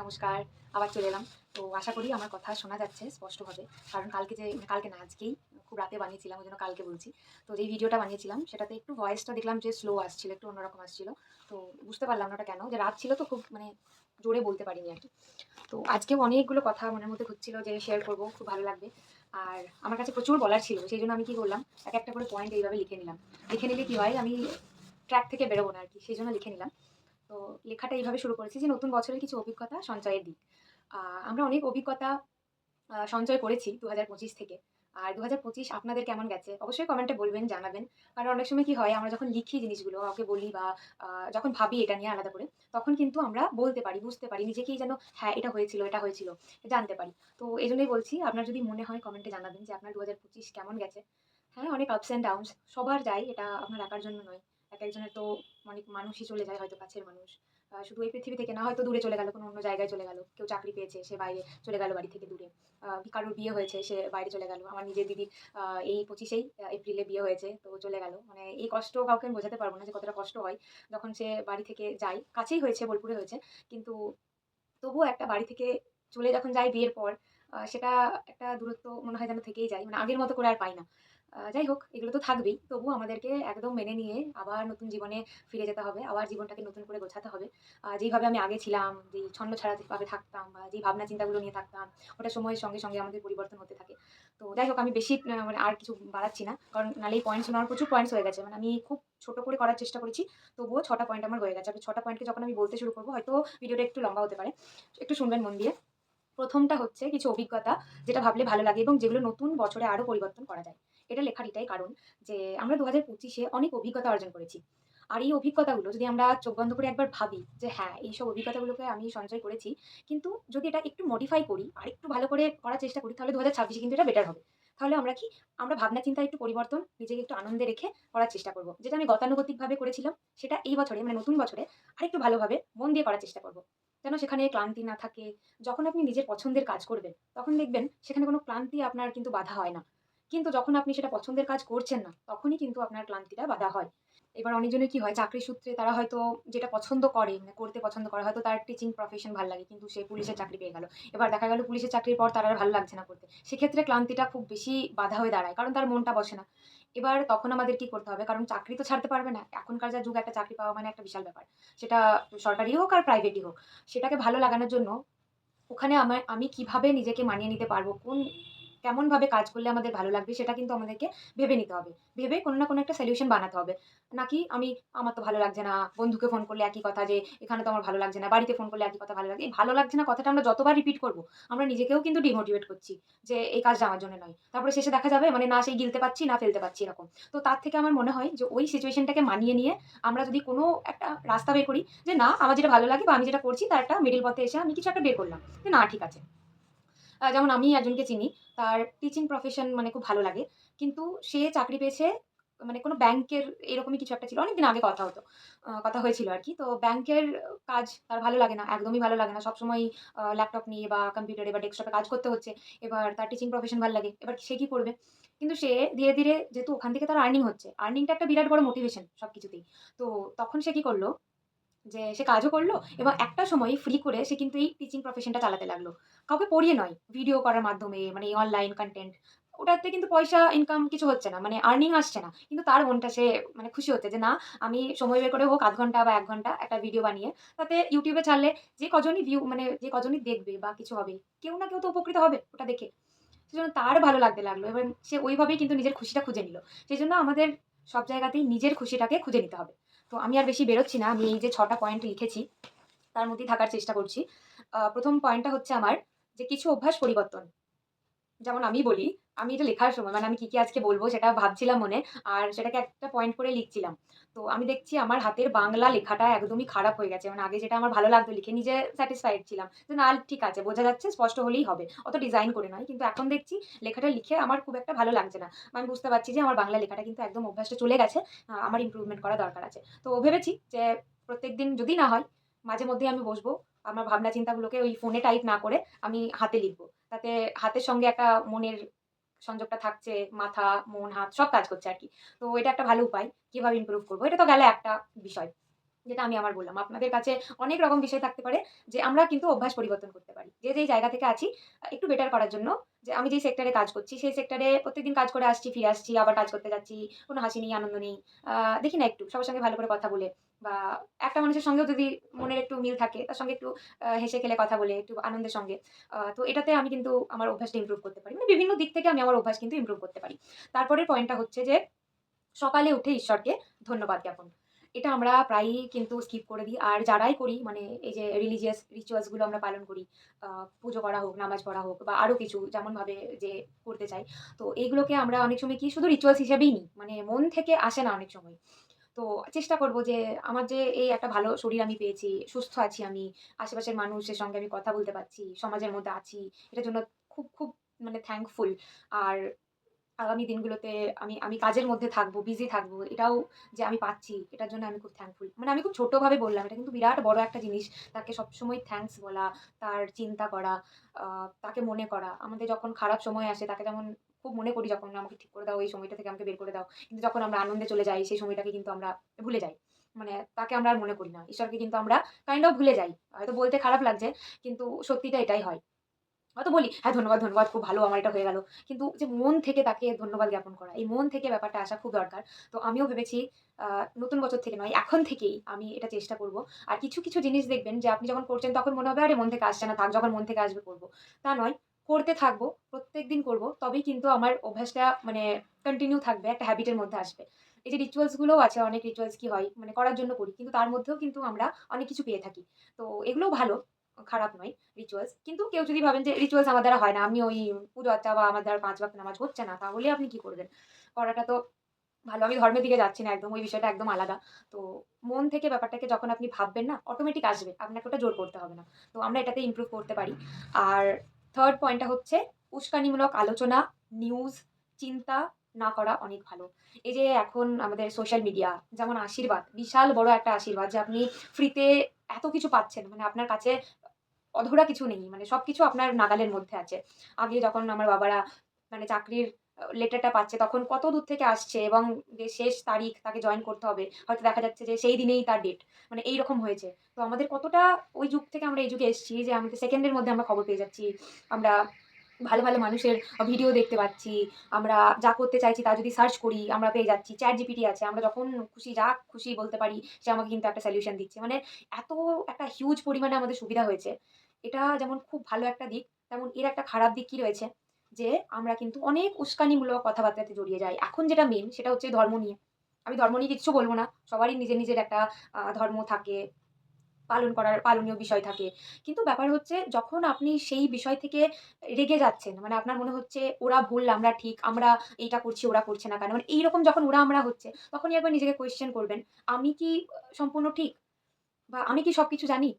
নমস্কার, আবার চলে এলাম। তো আশা করি আমার কথা শোনা যাচ্ছে স্পষ্টভাবে। কারণ কালকে যে মানে কালকে না, আজকেই খুব রাতে বানিয়েছিলাম, ওই জন্য কালকে বলছি। তো যেই ভিডিওটা বানিয়েছিলাম, সেটাতে একটু ভয়েসটা দেখলাম যে স্লো আসছিল, একটু অন্যরকম আসছিল। তো বুঝতে পারলাম না ওটা কেন, যে রাত ছিল তো খুব মানে জোরে বলতে পারিনি আর কি। তো আজকেও অনেকগুলো কথা মনের মধ্যে ঘুরছিল যে শেয়ার করব, খুব ভালো লাগবে। আর আমার কাছে প্রচুর বলার ছিল, সেই জন্য আমি কি করলাম, এক একটা করে পয়েন্ট এইভাবে লিখে নিলাম। লিখে নিলে কি হয়, আমি ট্র্যাক থেকে বেরোবো না আর কি, সেই জন্য লিখে নিলাম। তো লেখাটা এইভাবে শুরু করেছি যে নতুন বছরের কিছু অভিজ্ঞতা, সঞ্চয়ের দিক। আমরা অনেক অভিজ্ঞতা সঞ্চয় করেছি দু হাজার পঁচিশ থেকে। আর দু হাজার পঁচিশ আপনাদের কেমন গেছে? অবশ্যই কমেন্টে বলবেন, জানাবেন। কারণ অনেক সময় কি হয়, আমরা যখন লিখি জিনিসগুলো, কাউকে বলি বা যখন ভাবি এটা নিয়ে আলাদা করে, তখন কিন্তু আমরা বলতে পারি, বুঝতে পারি, নিজেকেই যেন হ্যাঁ এটা হয়েছিল এটা হয়েছিল জানতে পারি। তো এই জন্যই বলছি, আপনার যদি মনে হয় কমেন্টে জানাবেন যে আপনার দু হাজার পঁচিশ কেমন গেছে। হ্যাঁ অনেক আপস অ্যান্ড ডাউনস সবার যায়, এটা আপনার একার জন্য নয়। এক একজনের তো অনেক মানুষই চলে যায় হয়তো কাছের মানুষ। শুধু এই পৃথিবী থেকে না, হয়তো দূরে চলে গেল, কোনো অন্য জায়গায় চলে গেল। কেউ চাকরি পেয়েছে, সে বাইরে চলে গেল বাড়ি থেকে দূরে। কারোর বিয়ে হয়েছে, সে বাইরে চলে গেল। আমার নিজের দিদির এই পঁচিশেই এপ্রিলে বিয়ে হয়েছে, তো চলে গেল। মানে এই কষ্ট কাউকে আমি বোঝাতে পারব না যে কতটা কষ্ট হয়। যখন সে বাড়ি থেকে যায়, কাছেই হয়েছে, বোলপুরে হয়েছে, কিন্তু তবুও একটা বাড়ি থেকে চলে যখন যায় বিয়ের পর সেটা একটা দূরত্ব মনে হয় যেন থেকেই যায়। মানে আগের মতো করে আর পাই না। যাই হোক, এগুলো তো থাকবেই। তবু আমাদেরকে একদম মেনে নিয়ে আবার নতুন জীবনে ফিরে যেতে হবে, আবার জীবনটাকে নতুন করে গোছাতে হবে। যেইভাবে আমি আগে ছিলাম, যেই ছন্ন ছাড়াভাবে থাকতাম বা যেই ভাবনা চিন্তাগুলো নিয়ে থাকতাম, ওটা সময়ের সঙ্গে সঙ্গে আমাদের পরিবর্তন হতে থাকে। তো যাই হোক, আমি বেশি মানে আর কিছু বাড়াচ্ছি না, কারণ নাহলে এই পয়েন্টস আমার প্রচুর পয়েন্টস হয়ে গেছে। মানে আমি খুব ছোট করে করার চেষ্টা করেছি, তবুও ছটা পয়েন্ট আমার হয়ে গেছে। আর ছটা পয়েন্টকে যখন আমি বলতে শুরু করব, হয়তো ভিডিওটা একটু লম্বা হতে পারে। একটু শুনবেন মন দিয়ে। প্রথমটা হচ্ছে কিছু অভিজ্ঞতা, যেটা ভাবলে ভালো লাগে এবং যেগুলো নতুন বছরে আরও পরিবর্তন করা যায়। এটা লেখার এটাই কারণ যে আমরা দু হাজার পঁচিশে অনেক অভিজ্ঞতা অর্জন করেছি। আর এই অভিজ্ঞতাগুলো যদি আমরা চোখ বন্ধ করে একবার ভাবি যে হ্যাঁ এইসব অভিজ্ঞতাগুলোকে আমি সঞ্চয় করেছি, কিন্তু যদি এটা একটু মডিফাই করি আর একটু ভালো করে করার চেষ্টা করি, তাহলে দু হাজার ছাব্বিশে কিন্তু এটা বেটার হবে। তাহলে আমরা কি? আমরা ভাবনা চিন্তা একটু পরিবর্তন, নিজেকে একটু আনন্দে রেখে করার চেষ্টা করব। যেটা আমি গতানুগতিকভাবে করেছিলাম, সেটা এই বছরে মানে নতুন বছরে আরেকটু ভালোভাবে মন দিয়ে করার চেষ্টা করব। যেন সেখানে ক্লান্তি না থাকে, যখন আপনি নিজের পছন্দের কাজ করবেন, তখন দেখবেন সেখানে কোনো ক্লান্তি আপনার কিন্তু বাধা হয় না। কিন্তু যখন আপনি সেটা পছন্দের কাজ করছেন না তখনই কিন্তু আপনার ক্লান্তিটা বাধা হয়। এবার অনেকজনের কি হয় চাকরি সূত্রে তারা হয়তো যেটা পছন্দ করে মানে করতে পছন্দ করে হয়তো তার টিচিং প্রফেশন ভালো লাগে কিন্তু সে পুলিশের চাকরি পেয়ে গেল। এবার দেখা গেল পুলিশের চাকরির পর তার আর ভালো লাগছে না করতে। সেক্ষেত্রে ক্লান্তিটা খুব বেশি বাধা হয়ে দাঁড়ায় কারণ তার মনটা বসে না। এবার তখন আমাদের কি করতে হবে কারণ চাকরি তো ছাড়তে পারবে না। এখনকার যা যুগ একটা চাকরি পাওয়া মানে একটা বিশাল ব্যাপার। সেটা সরকারি হোক আর প্রাইভেটই হোক সেটাকে ভালো লাগানোর জন্য ওখানে আমার আমি কীভাবে নিজেকে মানিয়ে নিতে পারব কোন কেমনভাবে কাজ করলে আমাদের ভালো লাগবে সেটা কিন্তু আমাদেরকে ভেবে নিতে হবে। ভেবে কোনো না কোনো একটা সলিউশন বানাতে হবে। নাকি আমি, আমার তো ভালো লাগছে না, বন্ধুকে ফোন করলে একই কথা যে, এখানে তো আমার ভালো লাগছে না, বাড়িতে ফোন করলে একই কথা ভালো লাগছে। এই ভালো লাগছে না কথাটা আমরা যতবার রিপিট করব, আমরা নিজেকেও কিন্তু ডিমোটিভেট করছি যে, এই কাজটা আমার জন্য নয়। তারপরে শেষে দেখা যাবে মানে না সেই গিলতে পারছি, না ফেলতে পারছি এরকম। তো তার থেকে আমার মনে হয় যে, ওই সিচুয়েশনটাকে মানিয়ে নিয়ে আমরা যদি কোনো একটা রাস্তা বের করি যে, না, আমার যেটা ভালো লাগে বা আমি যেটা করছি, তার একটা মিডিল পথে এসে আমি কিছু একটা বের করলাম। যে, না, ঠিক আছে। যেমন আমি একজনকে চিনি, তার টিচিং প্রফেশন মানে খুব ভালো লাগে। কিন্তু সে চাকরি পেয়েছে মানে কোনো ব্যাংকের এরকমই কিছু একটা ছিল। অনেকদিন আগে কথা হতো কথা হয়েছিল আর কি। তো ব্যাংকের কাজ তার ভালো লাগে না, একদমই ভালো লাগে না। সবসময় ল্যাপটপ নিয়ে বা কম্পিউটারে বা ডেস্কটপে কাজ করতে হচ্ছে। এবার তার টিচিং প্রফেশন ভালো লাগে। এবার সে কি করবে? কিন্তু সে ধীরে ধীরে যেহেতু ওখান থেকে তার আর্নিং হচ্ছে আর্নিংটা একটা বিরাট বড় মোটিভেশন সব কিছুতেই তো তখন সে কি করল? যে সে কাজও করল এবং একটা সময় ফ্রি করে সে কিন্তু এই টিচিং প্রফেশনটা চালাতে লাগল। কাউকে পড়িয়ে নয় ভিডিও করার মাধ্যমে মানে এই অনলাইন কন্টেন্ট ওটাতে কিন্তু পয়সা ইনকাম কিছু হচ্ছে না মানে আর্নিং আসছে না। কিন্তু তার মনটা সে মানে খুশি হচ্ছে যে না, আমি সময় বের করে হোক, আধ ঘণ্টা বা এক ঘণ্টা একটা ভিডিও বানিয়ে, তাতে ইউটিউবে ছাড়লে যে কজনই ভিউ মানে যে কজনই দেখবে বা কিছু হবে, কেউ না কেউ তো উপকৃত হবে ওটা দেখে। সেজন্য তার ভালো লাগতে লাগল এবং সে ওইভাবেই কিন্তু নিজের খুশিটা খুঁজে নিল। সেই জন্য আমাদের সব জায়গাতেই নিজের খুশিটাকে খুঁজে নিতে হবে। তো আমি আর বেশি বেরোচ্ছি না, আমি এই যে ছটা পয়েন্ট লিখেছি, তার মধ্যে থাকার চেষ্টা করছি। প্রথম পয়েন্টটা হচ্ছে আমার যে কিছু অভ্যাস পরিবর্তন। যেমন আমি বলি আমি এটা লেখার সময় মানে আমি কি কি আজকে বলব সেটা ভাবছিলাম মনে, আর সেটাকে একটা পয়েন্ট করে লিখছিলাম। তো আমি দেখছি আমার হাতের বাংলা লেখাটা একদমই খারাপ হয়ে গেছে। মানে আগে যেটা আমার ভালো লাগতো, লিখে নিজে স্যাটিসফাইড ছিলাম। যে না, ঠিক আছে, বোঝা যাচ্ছে, স্পষ্ট হলেই হবে। অত ডিজাইন করে নয়। কিন্তু এখন দেখছি, লেখাটা লিখে আমার খুব একটা ভালো লাগছে না। আমি বুঝতে পারছি যে আমার বাংলা লেখাটা কিন্তু একদম অভ্যাসটা চলে গেছে আমার ইম্প্রুভমেন্ট করা দরকার আছে। তো ভেবেছি যে প্রত্যেক দিন যদি না হয়, মাঝে মধ্যেই আমি বসবো, আমার ভাবনা চিন্তাগুলোকে ওই ফোনে টাইপ না করে আমি হাতে লিখব। তাতে হাতের সঙ্গে একটা মনের সংযোগটা থাকছে, মাথা, মন, হাত, সব কাজ করছে আর কি তো এটা একটা ভালো উপায়, কীভাবে ইম্প্রুভ করব এটা তো গেলে একটা বিষয়, যেটা আমি আমার বললাম। আপনাদের কাছে অনেক রকম বিষয় থাকতে পারে যে আমরা কিন্তু অভ্যাস পরিবর্তন করতে পারি। যে যেই জায়গা থেকে আছি, একটু বেটার করার জন্য যে আমি যেই সেক্টরে কাজ করছি সেই সেক্টরে প্রত্যেকদিন কাজ করে আসছি, ফিরে আসছি, আবার কাজ করতে যাচ্ছি। কোনো হাসি নেই, আনন্দ নেই। দেখি না একটু সবার সঙ্গে ভালো করে কথা বলে বা একটা মানুষের সঙ্গেও যদি মনের একটু মিল থাকে তার সঙ্গে একটু হেসে খেলে কথা বলে একটু আনন্দের সঙ্গে। তো এটাতে আমি কিন্তু আমার অভ্যাসটা ইমপ্রুভ করতে পারি। মানে বিভিন্ন দিক থেকে আমি আমার অভ্যাস কিন্তু ইমপ্রুভ করতে পারি। তারপরের পয়েন্টটা হচ্ছে যে সকালে উঠে ঈশ্বরকে ধন্যবাদ জ্ঞাপন। এটা আমরা প্রায়ই কিন্তু স্কিপ করে দিই। আর যারাই করি মানে এই যে রিলিজিয়াস রিচুয়ালসগুলো আমরা পালন করি। পুজো করা হোক, নামাজ পড়া হোক বা আরও কিছু যেমনভাবে যে করতে চাই। তো এইগুলোকে আমরা অনেক সময় কি শুধু রিচুয়ালস হিসেবেই নিই। মানে মন থেকে আসে না অনেক সময়। তো চেষ্টা করব যে আমার যে এই একটা ভালো শরীর আমি পেয়েছি, সুস্থ আছি আমি, আশেপাশের মানুষের সঙ্গে আমি কথা বলতে পারছি, সমাজের মধ্যে আছি। এটার জন্য খুব, খুব মানে থ্যাঙ্কফুল। আর আগামী দিনগুলোতে আমি আমি কাজের মধ্যে থাকব, বিজি থাকব। এটাও যে আমি পাচ্ছি, এটার জন্য আমি খুব থ্যাঙ্কফুল। মানে আমি খুব ছোটোভাবে বললাম। এটা কিন্তু বিরাট বড় একটা জিনিস। তাকে সবসময় থ্যাংকস বলা, তার চিন্তা করা, তাকে মনে করা। আমাদের যখন খারাপ সময় আসে তাকে যেমন খুব মনে করি যখন আমাকে ঠিক করে দাও, এই সময়টা থেকে আমাকে বের করে দাও। কিন্তু যখন আমরা আনন্দে চলে যাই সেই সময়টাকে কিন্তু আমরা ভুলে যাই। মানে তাকে আমরা আর মনে করি না। ঈশ্বরকে কিন্তু আমরা কাইন্ড অফ ভুলে যাই। হয়তো বলতে খারাপ লাগছে কিন্তু সত্যিটা এটাই হয়। হয়তো বলি, "হ্যাঁ, ধন্যবাদ, ধন্যবাদ। খুব ভালো আমার এটা হয়ে গেল।" কিন্তু যে মন থেকে তাকে ধন্যবাদ জ্ঞাপন করা, এই মন থেকে ব্যাপারটা আসা খুব দরকার। তো আমিও ভেবেছি নতুন বছর থেকে নয়, এখন থেকেই আমি এটা চেষ্টা করব। আর কিছু, কিছু জিনিস দেখবেন যে আপনি যখন করছেন তখন মনে হবে, "আরে মন থেকে আসছে না, থাক যখন মন থেকে আসবে করব তা নয়, করতে থাকব, প্রত্যেক দিন করব তবেই কিন্তু আমার অভ্যাসটা মানে কন্টিনিউ থাকবে, একটা হ্যাবিটের মধ্যে আসবে। এই যে রিচুয়ালসগুলোও আছে, অনেক রিচুয়ালস কি হয় মানে করার জন্য করি। কিন্তু তার মধ্যেও কিন্তু আমরা অনেক কিছু পেয়ে থাকি। তো এগুলোও ভালো, খারাপ নয়। রিচুয়ালস। কিন্তু কেউ যদি ভাবেন যে রিচুয়ালস আমার দ্বারা হয় না। আমি ওই পুজো-আর্চা বা আমার দ্বারা ৫ ওয়াক্ত নামাজ হচ্ছে না। তাহলে আপনি কি করবেন? করাটা তো ভালো। আমি ধর্মের দিকে যাচ্ছি না একদম। ওই বিষয়টা একদম আলাদা। তো মন থেকে ব্যাপারটাকে যখন আপনি ভাববেন না, অটোমেটিক আসবে। আপনাকে ওটা জোর করতে হবে না। তো আমরা এটাতে ইমপ্রুভ করতে পারি। আর থার্ড পয়েন্টটা হচ্ছে উস্কানিমূলক আলোচনা, নিউজ, চিন্তা না করা অনেক ভালো। এই যে এখন আমাদের সোশ্যাল মিডিয়া যেমন আশীর্বাদ, বিশাল বড় একটা আশীর্বাদ যে আপনি ফ্রিতে এত কিছু পাচ্ছেন। মানে আপনার কাছে অধরা কিছু নেই। মানে সব কিছু আপনার নাগালের মধ্যে আছে। আগে যখন আমার বাবারা মানে চাকরির লেটারটা পাচ্ছে তখন কত দূর থেকে আসছে এবং যে শেষ তারিখ তাকে জয়েন করতে হবে। হয়তো দেখা যাচ্ছে যে সেই দিনেই তার ডেট। মানে এইরকম হয়েছে। তো আমাদের কতটা ওই যুগ থেকে আমরা এই যুগে এসেছি যে আমাদের সেকেন্ডের মধ্যে আমরা খবর পেয়ে যাচ্ছি। আমরা ভালো, ভালো মানুষের ভিডিও দেখতে পাচ্ছি। আমরা যা করতে চাইছি তা যদি সার্চ করি আমরা পেয়ে যাচ্ছি। চ্যাট জিপিটি আছে। আমরা যখন খুশি যা খুশি বলতে পারি সে আমাকে কিন্তু একটা সলিউশন দিচ্ছে। মানে এত একটা হিউজ পরিমাণে আমাদের সুবিধা হয়েছে। এটা যেমন খুব ভালো একটা দিক, তেমন এর একটা খারাপ দিক কি রয়েছে? যে আমরা কিন্তু অনেক উস্কানিমূলক কথাবার্তাতে জড়িয়ে যাই। এখন যেটা মেন সেটা হচ্ছে ধর্ম নিয়ে। আমি ধর্ম নিয়ে কিচ্ছু বলব না। সবারই নিজের, নিজের একটা ধর্ম থাকে। পালন করার পালনীয় বিষয় থাকে। কিন্তু ব্যাপার হচ্ছে যখন আপনি সেই বিষয় থেকে রেগে যাচ্ছেন, মানে আপনার মনে হচ্ছে ওরা ভুল, আমরা ঠিক, আমরা এইটা করছি, ওরা করছে না কেন? মানে এইরকম যখন ওরা আমরা হচ্ছে, তখনই একবার নিজেকে কোয়েশ্চেন করবেন, আমি কি সম্পূর্ণ ঠিক? বা আমি কি সব কিছু জানি?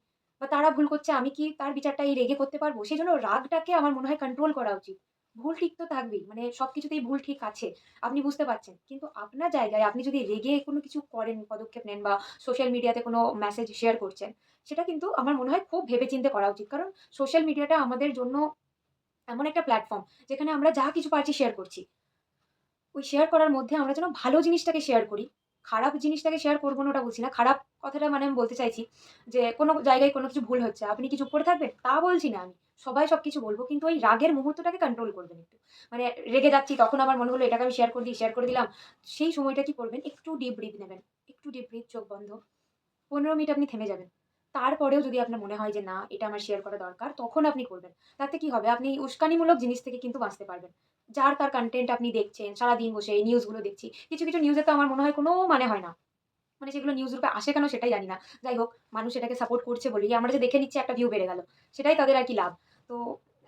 বা তারা ভুল করছে, আমি কি তার বিচারটা এই রেগে করতে পারব? সেই জন্য রাগটাকে আমার মনে হয় কন্ট্রোল করা উচিত। ভুল ঠিক তো থাকবেই। মানে সব কিছুতেই ভুল ঠিক আছে। আপনি বুঝতে পারছেন। কিন্তু আপনার জায়গায় আপনি যদি রেগে কোনো কিছু করেন, পদক্ষেপ নেন বা সোশ্যাল মিডিয়াতে কোনো মেসেজ শেয়ার করছেন, সেটা কিন্তু আমার মনে হয় খুব ভেবেচিন্তে করা উচিত। কারণ সোশ্যাল মিডিয়াটা আমাদের জন্য এমন একটা প্ল্যাটফর্ম যেখানে আমরা যা কিছু পারছি শেয়ার করছি। ওই শেয়ার করার মধ্যে আমরা যেন ভালো জিনিসটাকে শেয়ার করি। খারাপ জিনিসটাকে শেয়ার করব না ওটা বলছি না। খারাপ কথাটা মানে আমি বলতে চাইছি যে কোনো জায়গায় কোনো কিছু ভুল হচ্ছে। আপনি কি চুপ করে থাকবেন? তা বলছি না আমি। সবাই সব কিছু বলব কিন্তু ওই রাগের মুহূর্তটাকে কন্ট্রোল করবেন একটু। মানে রেগে যাচ্ছি তখন আমার মনে হলো এটাকে আমি শেয়ার করে দিই, শেয়ার করে দিলাম। সেই সময়টা কি করবেন? একটু ডিপ ব্রিথ নেবেন। একটু ডিপ ব্রিথ, চোখ বন্ধ। ১৫ মিনিট আপনি থেমে যাবেন। তারপরেও যদি আপনার মনে হয় যে না এটা আমার শেয়ার করা দরকার, তখন আপনি করবেন। তাতে কি হবে? আপনি উস্কানিমূলক জিনিস থেকে কিন্তু বাঁচতে পারবেন। যার তার কন্টেন্ট আপনি দেখছেন, সারাদিন বসে এই নিউজগুলো দেখছি। কিছু, কিছু নিউজে তো আমার মনে হয় কোনো মানে হয় না। মানে সেগুলো নিউজ রূপে আসে কেন সেটাই জানি না। যাই হোক, মানুষ এটাকে সাপোর্ট করছে বলেই আমরা যে দেখে নিচ্ছি একটা ভিউ বেড়ে গেল। সেটাই তাদের আর কি লাভ। তো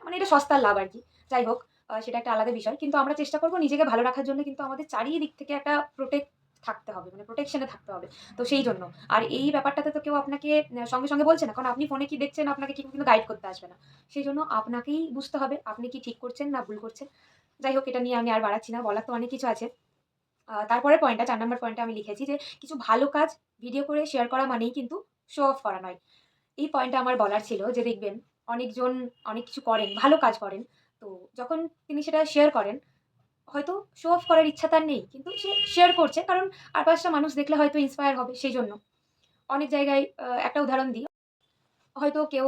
মানে এটা সস্তার লাভ আর কি যাই হোক, সেটা একটা আলাদা বিষয়। কিন্তু আমরা চেষ্টা করব নিজেকে ভালো রাখার জন্য কিন্তু আমাদের চারিদিক থেকে একটা প্রোটেক্ট থাকতে হবে। মানে প্রোটেকশন থাকতে হবে। তো সেই জন্য আর এই ব্যাপারটাতে তো কেউ আপনাকে সঙ্গে, সঙ্গে বলছে না। কারণ আপনি ফোনে কি দেখছেন আপনাকে কেউ কিন্তু গাইড করতে আসবে না। সেই জন্য আপনাকেই বুঝতে হবে আপনি কি ঠিক করছেন না ভুল করছেন। যাই হোক এটা নিয়ে আমি আর বাড়াচ্ছি না। বলার তো অনেক কিছু আছে। তারপরে পয়েন্টটা চার নম্বর পয়েন্টটা আমি লিখেছি যে কিছু ভালো কাজ ভিডিও করে শেয়ার করা মানেই কিন্তু শো অফ করা নয়। এই পয়েন্টটা আমার বলার ছিল যে দেখবেন অনেকজন অনেক কিছু করেন, ভালো কাজ করেন। তো যখন তিনি সেটা শেয়ার করেন, হয়তো শো অফ করার ইচ্ছা তার নেই। কিন্তু সে শেয়ার করছে, কারণ আর পাঁচটা মানুষ দেখলে হয়তো ইন্সপায়ার হবে সেই জন্য অনেক জায়গায় একটা উদাহরণ দিই। হয়তো কেউ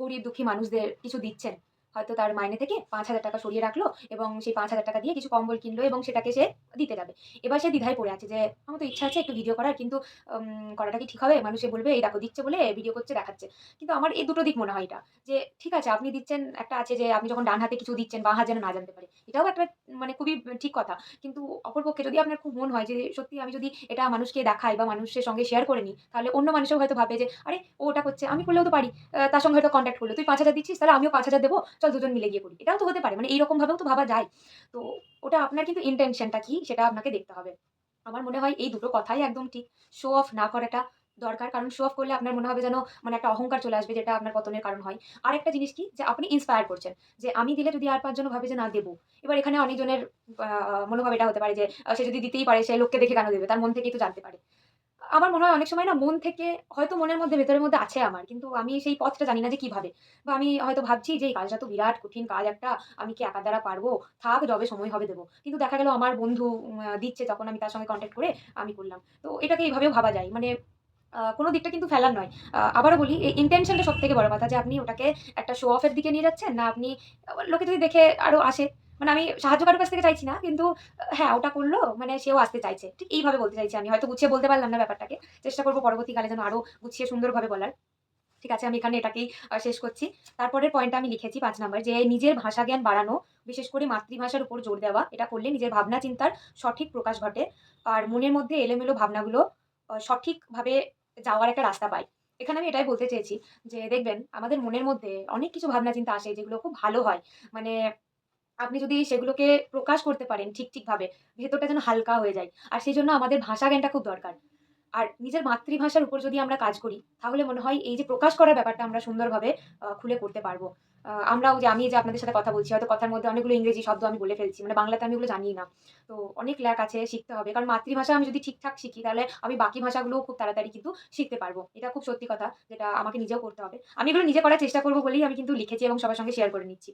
গরিব দুঃখী মানুষদের কিছু দিচ্ছেন। হয়তো তার মাইনে থেকে ৳৫,০০০ সরিয়ে রাখল এবং সেই ৳৫,০০০ দিয়ে কিছু কম্বল কিনলো এবং সেটাকে সে দিতে যাবে। এবার সে দ্বিধায় পড়ে আছে যে, "আমার তো ইচ্ছা আছে একটু ভিডিও করার কিন্তু করাটা কি ঠিক হবে? মানুষে বলবে এই দেখো দিচ্ছে বলে ভিডিও করছে দেখাচ্ছে।" কিন্তু আমার এই দুটো দিক মনে হয় এটা। যে ঠিক আছে আপনি দিচ্ছেন একটা আছে যে আপনি যখন ডান হাতে কিছু দিচ্ছেন বাঁ যেন না জানতে পারে। এটাও একটা মানে খুবই ঠিক কথা। কিন্তু অপরপক্ষে যদি আপনার খুব মন হয় যে সত্যি আমি যদি এটা মানুষকে দেখাই বা মানুষের সঙ্গে শেয়ার করে নিই, তাহলে অন্য মানুষও হয়তো ভাবে যে, "আরে ও ওটা করছে, আমি করলেও তো পারি।" তার সঙ্গে হয়তো কন্ট্যাক্ট করল। "তুই ৫,০০০ দিচ্ছিস তাহলে আমিও ৫,০০০ দেবো। চল দুজন মিলে গিয়ে করি।" এটাও তো হতে পারে। মানে এইরকম ভাবেও তো ভাবা যায়। তো ওটা আপনার কিন্তু ইনটেনশন টা কি সেটা আপনাকে দেখতে হবে। আমার মনে হয় এই দুটো কথাই একদম ঠিক। শো অফ না করাটা দরকার। কারণ শো অফ করলে আপনার মনে হবে যেন মানে একটা অহংকার চলে আসবে যেটা আপনার পতনের কারণ হয়। আরেকটা জিনিস কি যে আপনি ইন্সপায়ার করছেন। যে আমি দিলে যদি আর ৫ জনও ভাবে যে না দেবো, এবার এখানে অনেকজনের মনোভাব এটা হতে পারে যে সে যদি দিতেই পারে, সে লোককে দেখে কেন দেবে? তার মন থেকেই তো জানতে পারে। আমার মনে হয় অনেক সময় না মন থেকে হয়তো মনের মধ্যে, ভেতরের মধ্যে আছে আমার। কিন্তু আমি সেই পথটা জানি না যে কীভাবে। বা আমি হয়তো ভাবছি যে এই কাজটা তো বিরাট কঠিন কাজ একটা। আমি কি একার দ্বারা পারব? থাক, যবে সময় হবে দেবো কিন্তু দেখা গেল আমার বন্ধু দিচ্ছে তখন আমি তার সঙ্গে কনট্যাক্ট করে আমি করলাম। তো এটাকে এভাবেও ভাবা যায়। মানে কোনো দিকটা কিন্তু ফেলার নয়। আবারও বলি এই ইনটেনশন টা সবথেকে বড় কথা যে আপনি ওটাকে একটা শো অফের দিকে নিয়ে যাচ্ছেন, না আপনি লোকে যদি দেখে আরও আসে। মানে আমি সাহায্য কারও কাছ থেকে চাইছি না। কিন্তু হ্যাঁ, ওটা করল মানে সেও আসতে চাইছে। ঠিক এইভাবে বলতে চাইছি আমি। হয়তো গুছিয়ে বলতে পারলাম না ব্যাপারটাকে। চেষ্টা করব পরবর্তীকালে যেন আরও গুছিয়ে সুন্দরভাবে বলার। ঠিক আছে আমি এখানে এটাকেই শেষ করছি। তারপরের পয়েন্টটা আমি লিখেছি পাঁচ নাম্বার যে নিজের ভাষা জ্ঞান বাড়ানো, বিশেষ করে মাতৃভাষার উপর জোর দেওয়া। এটা করলে নিজের ভাবনা চিন্তার সঠিক প্রকাশ ঘটে। আর মনের মধ্যে এলোমেলো ভাবনাগুলো সঠিকভাবে যাওয়ার একটা রাস্তা পায়। এখানে আমি এটাই বলতে চেয়েছি যে দেখবেন আমাদের মনের মধ্যে অনেক কিছু ভাবনা চিন্তা আসে যেগুলো খুব ভালো হয়। মানে আপনি যদি সেগুলোকে প্রকাশ করতে পারেন ঠিক, ঠিকভাবে ভেতরটা যেন হালকা হয়ে যায়। আর সেই জন্য আমাদের ভাষা জ্ঞানটা খুব দরকার। আর নিজের মাতৃভাষার উপর যদি আমরা কাজ করি, তাহলে মনে হয় এই যে প্রকাশ করার ব্যাপারটা আমরা সুন্দরভাবে খুলে করতে পারব। আমরাও যে আমি যে আপনাদের সাথে কথা বলছি হয়তো কথার মধ্যে অনেকগুলো ইংরেজি শব্দ আমি বলে ফেলছি। মানে বাংলাতে আমি ওগুলো জানি না। তো অনেক ল্যাক আছে শিখতে হবে। কারণ মাতৃভাষা আমি যদি ঠিকঠাক শিখি তাহলে আমি বাকি ভাষাগুলোও খুব তাড়াতাড়ি কিন্তু শিখতে পারব। এটা খুব সত্যি কথা যেটা আমাকে নিজেও করতে হবে। আমি এগুলো নিজে করার চেষ্টা করব বলেই আমি কিন্তু লিখেছি এবং সবার সঙ্গে শেয়ার করে নিচ্ছি।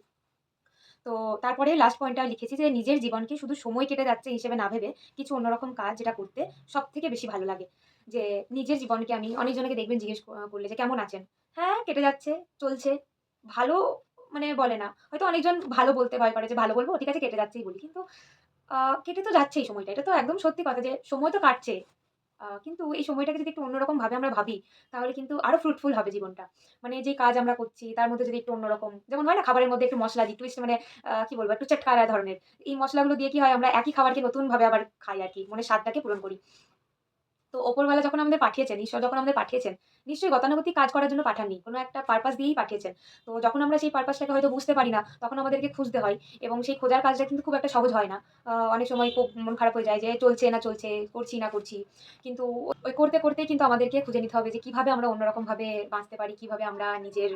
তো তারপরে লাস্ট পয়েন্টটা লিখেছি যে নিজের জীবনকে শুধু সময় কেটে যাচ্ছে হিসেবে না ভেবে কিছু অন্যরকম কাজ যেটা করতে সব থেকে বেশি ভালো লাগে। যে নিজের জীবনকে আমি অনেকজনকে দেখবেন জিজ্ঞেস করলে যে, "কেমন আছেন?" হ্যাঁ, কেটে যাচ্ছে, চলছে। ভালো মানে বলে না। হয়তো অনেকজন ভালো বলতে ভয় করে যে, "ভালো বলব? ঠিক আছে কেটে যাচ্ছেই বলি।" কিন্তু কেটে তো যাচ্ছেই সময়টা। এটা তো একদম সত্যি কথা যে সময় তো কাটছে। কিন্তু এই সময়টাকে যদি একটু অন্যরকম ভাবে আমরা ভাবি, তাহলে কিন্তু আরও ফ্রুটফুল হবে জীবনটা। মানে যে কাজ আমরা করছি তার মধ্যে যদি একটু অন্যরকম যেমন হয় না খাবারের মধ্যে একটু মশলা দিই, টুইস্ট মানে কি বলব একটু চটকারা ধরনের। এই মশলাগুলো দিয়ে কি হয় আমরা একই খাবারকে নতুনভাবে আবার খাই আর কি মনে স্বাদটাকে পূরণ করি। তো ওপরওয়ালা যখন আমাদের পাঠিয়েছেন, ঈশ্বর যখন আমাদের পাঠিয়েছেন, নিশ্চয়ই গতানুগতিক কাজ করার জন্য পাঠাননি। কোনো একটা পারপাস দিয়েই পাঠিয়েছেন। তো যখন আমরা সেই পারপাসটাকে হয়তো বুঝতে পারি না, তখন আমাদেরকে খুঁজতে হয় এবং সেই খোঁজার কাজটা কিন্তু খুব একটা সহজ হয় না। অনেক সময় খুব মন খারাপ হয়ে যায় যে চলছে না চলছে, করছি না করছি। কিন্তু ওই করতে, করতেই কিন্তু আমাদেরকে খুঁজে নিতে হবে যে কীভাবে আমরা অন্যরকমভাবে বাঁচতে পারি, কীভাবে আমরা নিজের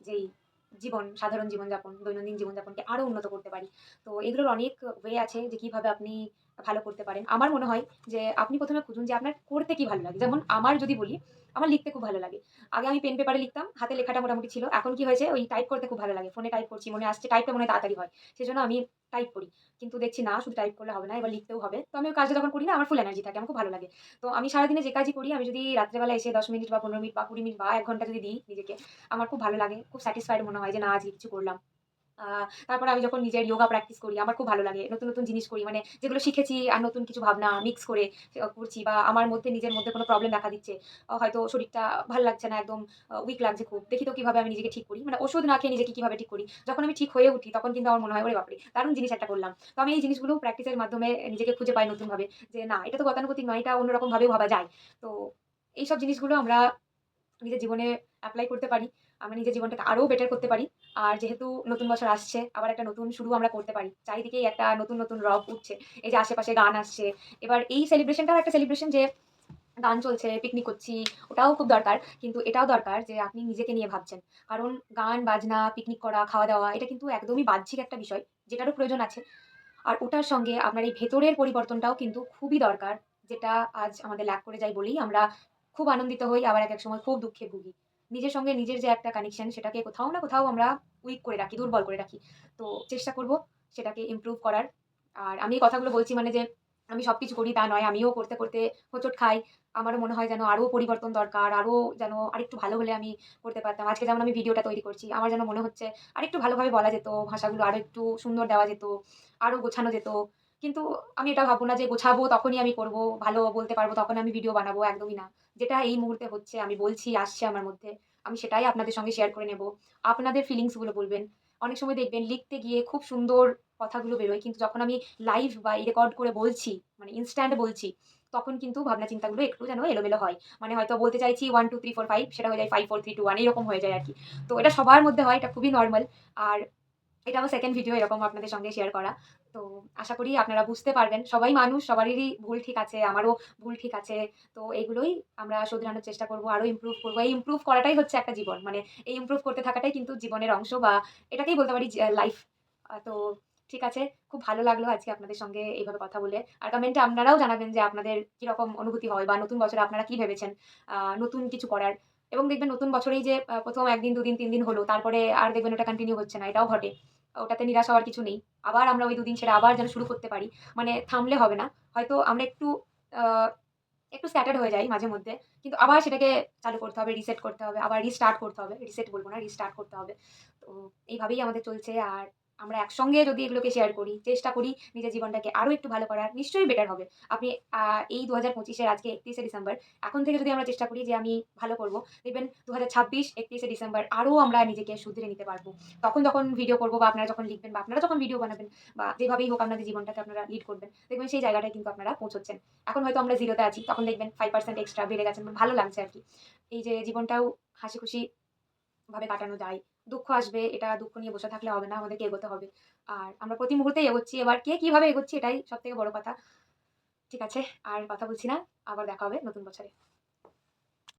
যেই জীবন, সাধারণ জীবনযাপন, দৈনন্দিন জীবনযাপনকে আরও উন্নত করতে পারি। তো এগুলোর অনেক ওয়ে আছে যে কীভাবে আপনি ভালো করতে পারেন। আমার মনে হয় যে আপনি প্রথমে খুঁজুন যে আপনার করতে কি ভালো লাগে। যেমন আমার যদি বলি, আমার লিখতে খুব ভালো লাগে। আগে আমি পেন পেপারে লিখতাম। হাতে লেখাটা মোটামুটি ছিল। এখন কি হয়েছে ওই টাইপ করতে খুব ভালো লাগে। ফোনে টাইপ করছি, মনে আসছে টাইপটা মনে তাড়াতাড়ি হয়। সেজন্য আমি টাইপ করি। কিন্তু দেখছি না শুধু টাইপ করলে হবে না, এবার লিখতেও হবে। তো আমি কাজটা যখন করি না আমার ফুল এনার্জি থাকে। আমার খুব ভালো লাগে। তো আমি সারাদিনে যে কাজই করি আমি যদি রাত্রে বেলা এসে ১০ মিনিট বা ১৫ মিনিট বা ২০ মিনিট বা এক ঘণ্টা যদি দিই নিজেকে, আমার খুব ভালো লাগে। খুব স্যাটিসফাইড মনে হয় যে না আজকে কিছু করলাম। তারপরে আমি যখন নিজের ইয়োগা প্র্যাকটিস করি, আমার খুব ভালো লাগে। নতুন, নতুন জিনিস করি। মানে যেগুলো শিখেছি আর নতুন কিছু ভাবনা মিক্স করে করছি বা আমার মধ্যে নিজের মধ্যে কোনো প্রবলেম দেখা দিচ্ছে। হয়তো শরীরটা ভালো লাগছে না, একদম উইক লাগছে খুব। দেখি তো কীভাবে আমি নিজেকে ঠিক করি। মানে ওষুধ না খেয়ে নিজেকে কীভাবে ঠিক করি। যখন আমি ঠিক হয়ে উঠি তখন কিন্তু আমার মনে হয়, "ওরে বাপরে! দারুণ জিনিস একটা করলাম।" তো আমি এই জিনিসগুলো প্র্যাকটিসের মাধ্যমে নিজেকে খুঁজে পাই নতুনভাবে। যে না এটা তো গতানুগতিক নয়, এটা অন্যরকম ভাবেও ভাবা যায়। তো এইসব জিনিসগুলো আমরা নিজের জীবনে অ্যাপ্লাই করতে পারি। আমরা নিজের জীবনটাকে আরও বেটার করতে পারি। আর যেহেতু নতুন বছর আসছে, আবার একটা নতুন শুরু আমরা করতে পারি। চারিদিকেই একটা নতুন, নতুন রব উঠছে। এই যে আশেপাশে গান আসছে। এবার এই সেলিব্রেশনটাও একটা সেলিব্রেশন যে গান চলছে, পিকনিক করছি, ওটাও খুব দরকার। কিন্তু এটাও দরকার যে আপনি নিজেকে নিয়ে ভাবছেন। কারণ গান, বাজনা, পিকনিক করা, খাওয়া-দাওয়া এটা কিন্তু একদমই বাহ্যিক একটা বিষয়, যেটারও প্রয়োজন আছে। আর ওটার সঙ্গে আপনার এই ভেতরের পরিবর্তনটাও কিন্তু খুবই দরকার। যেটা আজ আমাদের ল্যাক করে যায় বলেই আমরা খুব আনন্দিত হই, আবার এক এক সময় খুব দুঃখে ভুগি। নিজের সঙ্গে নিজের যে একটা কানেকশন সেটাকে কোথাও না কোথাও আমরা উইক করে রাখি, দুর্বল করে রাখি। তো চেষ্টা করব সেটাকে ইমপ্রুভ করার। আর আমি এই কথাগুলো বলছি মানে যে আমি সব কিছু করি তা নয় আমিও করতে করতে হোঁচট খাই আমারও মনে হয় যেন আরও পরিবর্তন দরকার আরও যেন আরেকটু ভালো হলে আমি করতে পারতাম আজকে যেমন আমি ভিডিওটা তৈরি করছি আমার যেন মনে হচ্ছে আরেকটু ভালোভাবে বলা যেত ভাষাগুলো আরও একটু সুন্দর দেওয়া যেত আরও গোছানো যেত কিন্তু আমি এটা ভাববো না যে গোছাবো, তখনই আমি করব, ভালো বলতে পারব তখন আমি ভিডিও বানাবো, একদমই না। যেটা এই মুহূর্তে হচ্ছে, আমি বলছি, আসছে আমার মধ্যে, আমি সেটাই আপনাদের সঙ্গে শেয়ার করে নেব। আপনাদের ফিলিংসগুলো বলবেন। অনেক সময় দেখবেন, লিখতে গিয়ে খুব সুন্দর কথাগুলো বেরোয়, কিন্তু যখন আমি লাইভ বা রেকর্ড করে বলছি মানে ইনস্ট্যান্ট বলছি, তখন কিন্তু ভাবনা চিন্তাগুলো একটু যেন এলোমেলো হয়। মানে হয়তো বলতে চাইছি one two three four five সেটা হয়ে যায় five four three two one এরকম হয়ে যায় আর কি। তো এটা সবার মধ্যে হয়, এটা খুবই নর্মাল আর এটা আমার সেকেন্ড ভিডিও এরকম আপনাদের সঙ্গে শেয়ার করা। তো আশা করি আপনারা বুঝতে পারবেন। সবাই মানুষ, সবারই ভুল ঠিক আছে, আমারও ভুল ঠিক আছে। তো এইগুলোই আমরা শোধরানোর চেষ্টা করব, আরও ইমপ্রুভ করব। এই ইমপ্রুভ করাটাই হচ্ছে একটা জীবন। মানে এই ইমপ্রুভ করতে থাকাটাই কিন্তু জীবনের অংশ বা এটাকেই বলতে পারি লাইফ তো ঠিক আছে, খুব ভালো লাগল আজকে আপনাদের সঙ্গে এইভাবে কথা বলে। আর কমেন্টে আপনারাও জানাবেন যে আপনাদের কীরকম অনুভূতি হয় বা নতুন বছরে আপনারা কী ভেবেছেন নতুন কিছু করার। এবং দেখবেন নতুন বছরেই যে প্রথম একদিন, দুদিন, তিন দিন হলো, তারপরে আর দেখবেন ওটা কন্টিনিউ হচ্ছে না, এটাও ঘটে। ওটাতে নিরাশ হওয়ার কিছু নেই। আবার আমরা ওই দুদিন ছেড়ে আবার যেন শুরু করতে পারি। মানে থামলে হবে না। হয়তো আমরা একটু একটু স্ক্যাটার্ড হয়ে যাই মাঝে মধ্যে। কিন্তু আবার সেটাকে চালু করতে হবে রিসেট করতে হবে, আবার রিস্টার্ট করতে হবে। রিসেট বলব না রিস্টার্ট করতে হবে। তো এইভাবেই আমাদের চলছে আর আমরা একসঙ্গে যদি এগুলোকে শেয়ার করি, চেষ্টা করি নিজের জীবনটাকে আরও একটু ভালো করার, নিশ্চয়ই বেটার হবে। আপনি এই দু হাজার পঁচিশের আজকে একত্রিশে ডিসেম্বর, এখন থেকে যদি আমরা চেষ্টা করি যে আমি ভালো করব, দেখবেন দু হাজার ছাব্বিশ, একত্রিশে ডিসেম্বর আরও আমরা নিজেকে শুধরে নিতে পারব। তখন যখন ভিডিও করব বা আপনারা যখন লিখবেন বা আপনারা যখন ভিডিও বানাবেন বা যেভাবেই হোক আপনাদের জীবনটাকে আপনারা লিড করবেন, দেখবেন সেই জায়গাটায় কিন্তু আপনারা পৌঁছচ্ছেন। এখন হয়তো আমরা জিরোতে আছি, তখন দেখবেন ফাইভ পার্সেন্ট এক্সট্রা বেড়ে গেছেন ভালো লাগছে আর কি। এই যে জীবনটাও হাসি খুশি ভাবে কাটানো যায়। দুঃখ আসবে, এটা দুঃখ নিয়ে বসে থাকলে হবে না, আমাদেরকে এগোতে হবে। আর আমরা প্রতি মুহূর্তে এগোচ্ছি। এবার কে কীভাবে এগোচ্ছি এটাই সব থেকে বড় কথা। ঠিক আছে, আর কথা বলছি না। আবার দেখা হবে নতুন বছরে।